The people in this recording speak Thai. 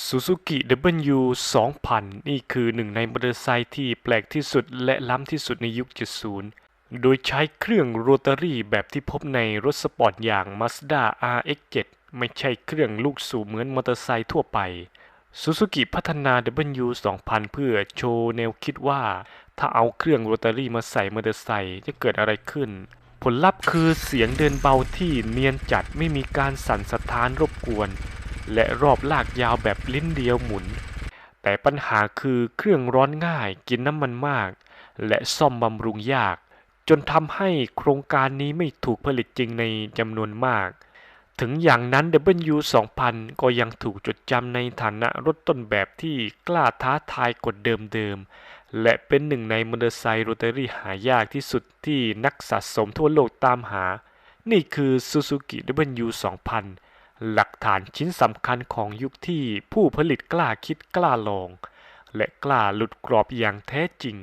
Suzuki W 2000 นี่คือหนึ่งในมอเตอร์ไซค์ที่แปลกที่สุดและล้ำที่สุดในยุค 70 โดยใช้เครื่องโรตารี่แบบที่พบในรถสปอร์ตอย่าง Mazda RX-7 ไม่ใช่เครื่องลูกสูบเหมือนมอเตอร์ไซค์ทั่วไป Suzuki พัฒนา W 2000 เพื่อโชว์แนวคิดว่า ถ้าเอาเครื่องโรตารี่มาใส่มอเตอร์ไซค์จะเกิดอะไรขึ้น ผลลัพธ์คือเสียงเดินเบาที่เนียนจัดไม่มีการสั่นสะท้านรบกวน และรอบลากยาวแบบลิ้นเดียวหมุน แต่ปัญหาคือเครื่องร้อนง่ายกินน้ำมันมาก และซ่อมบำรุงยาก จนทำให้โครงการนี้ไม่ถูกผลิตจริงในจำนวนมาก ถึงอย่างนั้น W 2000 ก็ยังถูกจดจำในฐานะรถต้นแบบที่กล้าท้าทายกฎเดิมๆ และเป็นหนึ่งในมอเตอร์ไซค์โรตารี่หายากที่สุดที่นักสะสมทั่วโลกตามหา นี่คือ Suzuki W 2000 หลักฐานชิ้นสำคัญของยุคที่ผู้ผลิตกล้าคิดกล้าลอง และกล้าหลุดกรอบอย่างแท้จริง